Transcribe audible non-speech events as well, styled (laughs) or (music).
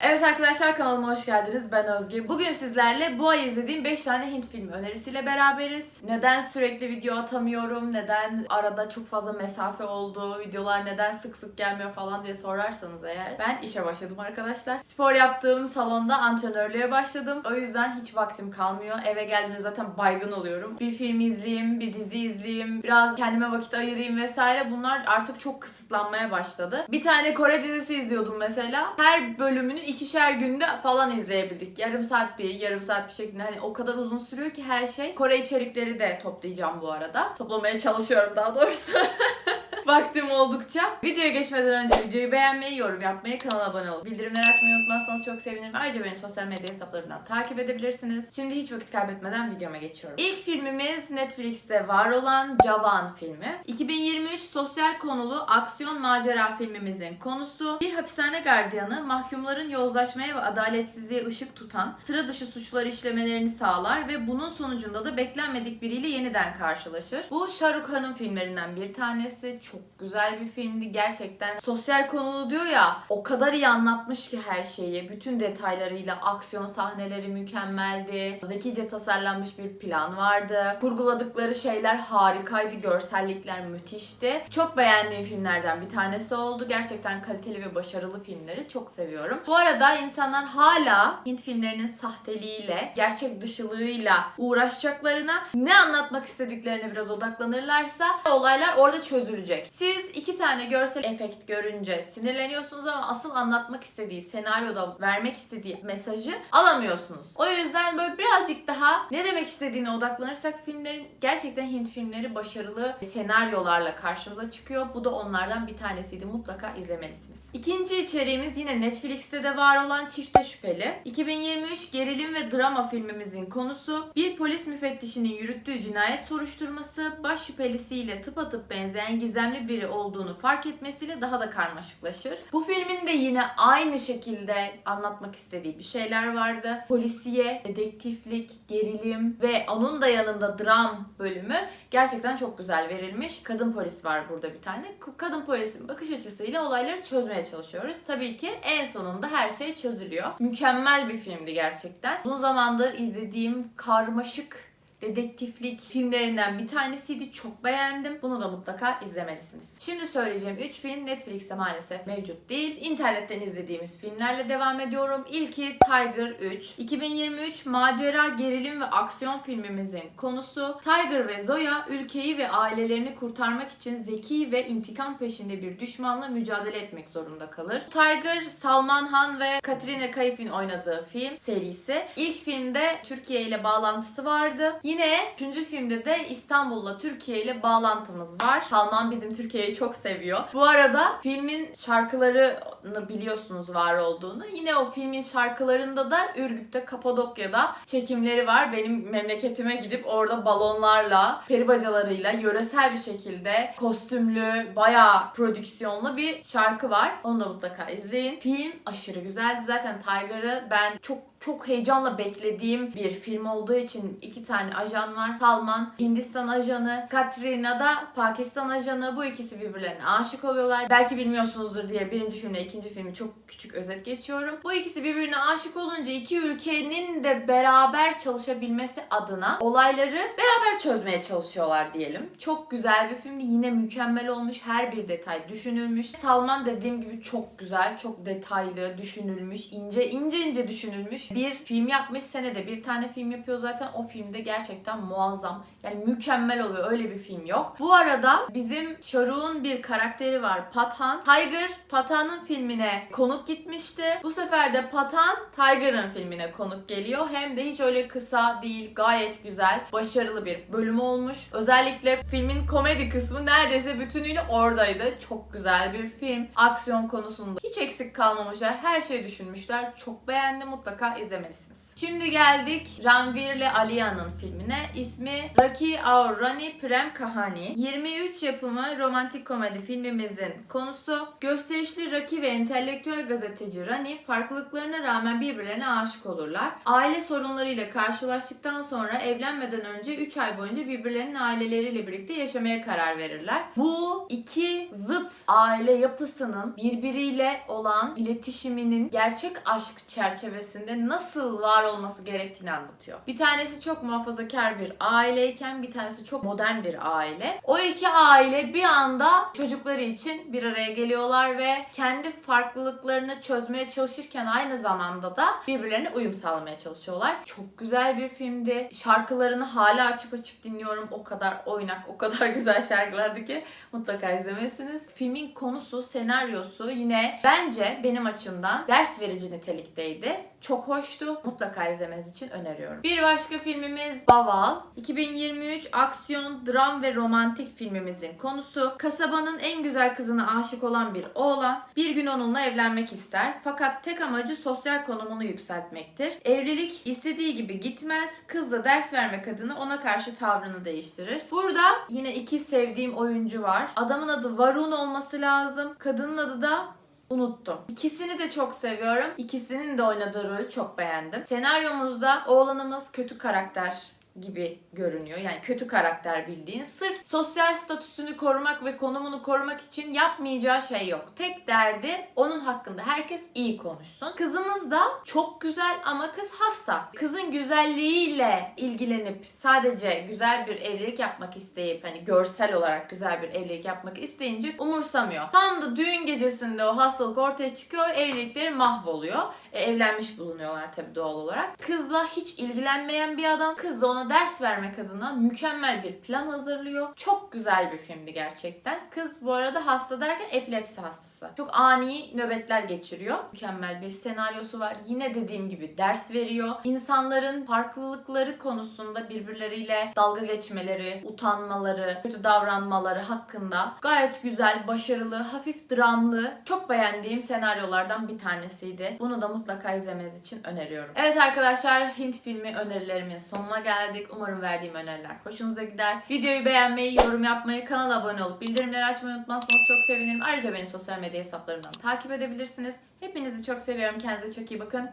Evet arkadaşlar kanalıma hoş geldiniz. Ben Özge. Bugün sizlerle bu ay izlediğim 5 tane Hint filmi önerisiyle beraberiz. Neden sürekli video atamıyorum, neden arada çok fazla mesafe oldu, videolar neden sık sık gelmiyor falan diye sorarsanız eğer. Ben işe başladım arkadaşlar. Spor yaptığım salonda antrenörlüğe başladım. O yüzden hiç vaktim kalmıyor. Eve geldiğimde zaten baygın oluyorum. Bir film izleyeyim, bir dizi izleyeyim, biraz kendime vakit ayırayım vesaire. Bunlar artık çok kısıtlanmaya başladı. Bir tane Kore dizisi izliyordum mesela. Her bölümünü ikişer günde falan izleyebildik. Yarım saat bir, yarım saat bir şeklinde. Hani o kadar uzun sürüyor ki her şey. Kore içerikleri de toplayacağım bu arada. Toplamaya çalışıyorum daha doğrusu. (laughs) Vaktim oldukça. Videoya geçmeden önce videoyu beğenmeyi, yorum yapmayı, kanala abone olup bildirimleri açmayı unutmazsanız çok sevinirim. Ayrıca beni sosyal medya hesaplarımdan takip edebilirsiniz. Şimdi hiç vakit kaybetmeden videoma geçiyorum. İlk filmimiz Netflix'te var olan Javan filmi. 2023 sosyal konulu aksiyon macera filmimizin konusu bir hapishane gardiyanı mahkumların yozlaşmaya ve adaletsizliğe ışık tutan sıra dışı suçlar işlemelerini sağlar ve bunun sonucunda da beklenmedik biriyle yeniden karşılaşır. Bu Shahrukh Khan'ın filmlerinden bir tanesi. Çok güzel bir filmdi. Gerçekten sosyal konulu diyor ya o kadar iyi anlatmış ki her şeyi. Bütün detaylarıyla aksiyon sahneleri mükemmeldi. Zekice tasarlanmış bir plan vardı. Kurguladıkları şeyler harikaydı. Görsellikler müthişti. Çok beğendiğim filmlerden bir tanesi oldu. Gerçekten kaliteli ve başarılı filmleri çok seviyorum. Bu arada insanlar hala Hint filmlerinin sahteliğiyle, gerçek dışılığıyla uğraşacaklarına, ne anlatmak istediklerine biraz odaklanırlarsa olaylar orada çözülecek. Siz iki tane görsel efekt görünce sinirleniyorsunuz ama asıl anlatmak istediği, senaryoda vermek istediği mesajı alamıyorsunuz. O yüzden böyle birazcık daha ne demek istediğine odaklanırsak filmlerin gerçekten Hint filmleri başarılı senaryolarla karşımıza çıkıyor. Bu da onlardan bir tanesiydi. Mutlaka izlemelisiniz. İkinci içeriğimiz yine Netflix'te de var olan Çifte Şüpheli. 2023 gerilim ve drama filmimizin konusu bir polis müfettişinin yürüttüğü cinayet soruşturması baş şüphelisiyle tıpatıp benzeyen gizemli biri olduğunu fark etmesiyle daha da karmaşıklaşır. Bu filmin de yine aynı şekilde anlatmak istediği bir şeyler vardı. Polisiye, dedektiflik, gerilim ve onun da yanında dram bölümü gerçekten çok güzel verilmiş. Kadın polis var burada bir tane. Kadın polisin bakış açısıyla olayları çözmeye çalışıyoruz. Tabii ki en sonunda her şey çözülüyor. Mükemmel bir filmdi gerçekten. Uzun zamandır izlediğim karmaşık dedektiflik filmlerinden bir tanesiydi. Çok beğendim. Bunu da mutlaka izlemelisiniz. Şimdi söyleyeceğim 3 film Netflix'te maalesef mevcut değil. İnternetten izlediğimiz filmlerle devam ediyorum. İlki Tiger 3. 2023 macera, gerilim ve aksiyon filmimizin konusu. Tiger ve Zoya ülkeyi ve ailelerini kurtarmak için zeki ve intikam peşinde bir düşmanla mücadele etmek zorunda kalır. Tiger, Salman Han ve Katrina Kaif'in oynadığı film serisi. İlk filmde Türkiye ile bağlantısı vardı. Yine üçüncü filmde de İstanbul'la Türkiye ile bağlantımız var. Salman bizim Türkiye'yi çok seviyor. Bu arada filmin şarkılarını biliyorsunuz var olduğunu. Yine o filmin şarkılarında da Ürgüp'te, Kapadokya'da çekimleri var. Benim memleketime gidip orada balonlarla, peri bacalarıyla yöresel bir şekilde kostümlü, bayağı prodüksiyonlu bir şarkı var. Onu da mutlaka izleyin. Film aşırı güzeldi. Zaten Tiger'ı ben çok çok heyecanla beklediğim bir film olduğu için iki tane ajan var. Salman Hindistan ajanı, Katrina da Pakistan ajanı. Bu ikisi birbirlerine aşık oluyorlar. Belki bilmiyorsunuzdur diye birinci filmle ikinci filmi çok küçük özet geçiyorum. Bu ikisi birbirine aşık olunca iki ülkenin de beraber çalışabilmesi adına olayları beraber çözmeye çalışıyorlar diyelim. Çok güzel bir filmdi. Yine mükemmel olmuş. Her bir detay düşünülmüş. Salman dediğim gibi çok güzel, çok detaylı, düşünülmüş, ince ince ince düşünülmüş bir film yapmış senede bir tane film yapıyor zaten o filmde gerçekten muazzam. Yani mükemmel oluyor. Öyle bir film yok. Bu arada bizim Shahruk'un bir karakteri var. Pathan. Tiger Pathan'ın filmine konuk gitmişti. Bu sefer de Pathan Tiger'ın filmine konuk geliyor. Hem de hiç öyle kısa değil. Gayet güzel. Başarılı bir bölüm olmuş. Özellikle filmin komedi kısmı neredeyse bütünüyle oradaydı. Çok güzel bir film. Aksiyon konusunda hiç eksik kalmamışlar. Her şeyi düşünmüşler. Çok beğendim. Mutlaka izlemelisiniz. Şimdi geldik Ranveer ile Aliya'nın filmine. İsmi Raki Aur Rani Prem Kahani. 23 yapımı romantik komedi filmimizin konusu. Gösterişli Raki ve entelektüel gazeteci Rani farklılıklarına rağmen birbirlerine aşık olurlar. Aile sorunlarıyla karşılaştıktan sonra evlenmeden önce 3 ay boyunca birbirlerinin aileleriyle birlikte yaşamaya karar verirler. Bu iki zıt aile yapısının birbiriyle olan iletişiminin gerçek aşk çerçevesinde nasıl var olması gerektiğini anlatıyor. Bir tanesi çok muhafazakar bir aileyken bir tanesi çok modern bir aile. O iki aile bir anda çocukları için bir araya geliyorlar ve kendi farklılıklarını çözmeye çalışırken aynı zamanda da birbirlerine uyum sağlamaya çalışıyorlar. Çok güzel bir filmdi. Şarkılarını hala açıp açıp dinliyorum. O kadar oynak, o kadar (laughs) güzel şarkılardı ki mutlaka izlemelisiniz. Filmin konusu, senaryosu yine bence benim açımdan ders verici nitelikteydi. Çok hoştu. Mutlaka izlemeniz için öneriyorum. Bir başka filmimiz Baval. 2023 aksiyon, dram ve romantik filmimizin konusu kasabanın en güzel kızına aşık olan bir oğlan bir gün onunla evlenmek ister. Fakat tek amacı sosyal konumunu yükseltmektir. Evlilik istediği gibi gitmez. Kız da ders vermek adına ona karşı tavrını değiştirir. Burada yine iki sevdiğim oyuncu var. Adamın adı Varun olması lazım. Kadının adı da Unuttum. İkisini de çok seviyorum. İkisinin de oynadığı rolü çok beğendim. Senaryomuzda oğlanımız kötü karakter gibi görünüyor. Yani kötü karakter bildiğin. Sırf sosyal statüsünü korumak ve konumunu korumak için yapmayacağı şey yok. Tek derdi onun hakkında herkes iyi konuşsun. Kızımız da çok güzel ama kız hasta. Kızın güzelliğiyle ilgilenip sadece güzel bir evlilik yapmak isteyip hani görsel olarak güzel bir evlilik yapmak isteyince umursamıyor. Tam da düğün gecesinde o hastalık ortaya çıkıyor, evlilikleri mahvoluyor. E, evlenmiş bulunuyorlar tabii doğal olarak. Kızla hiç ilgilenmeyen bir adam. Kız da ona ders vermek adına mükemmel bir plan hazırlıyor. Çok güzel bir filmdi gerçekten. Kız bu arada hasta derken epilepsi hastası. Çok ani nöbetler geçiriyor. Mükemmel bir senaryosu var. Yine dediğim gibi ders veriyor. İnsanların farklılıkları konusunda birbirleriyle dalga geçmeleri, utanmaları, kötü davranmaları hakkında gayet güzel, başarılı, hafif dramlı, çok beğendiğim senaryolardan bir tanesiydi. Bunu da mutlaka izlemeniz için öneriyorum. Evet arkadaşlar Hint filmi önerilerimin sonuna geldik. Umarım verdiğim öneriler hoşunuza gider. Videoyu beğenmeyi, yorum yapmayı, kanala abone olup bildirimleri açmayı unutmazsanız çok sevinirim. Ayrıca beni sosyal medya hesaplarımdan takip edebilirsiniz. Hepinizi çok seviyorum. Kendinize çok iyi bakın.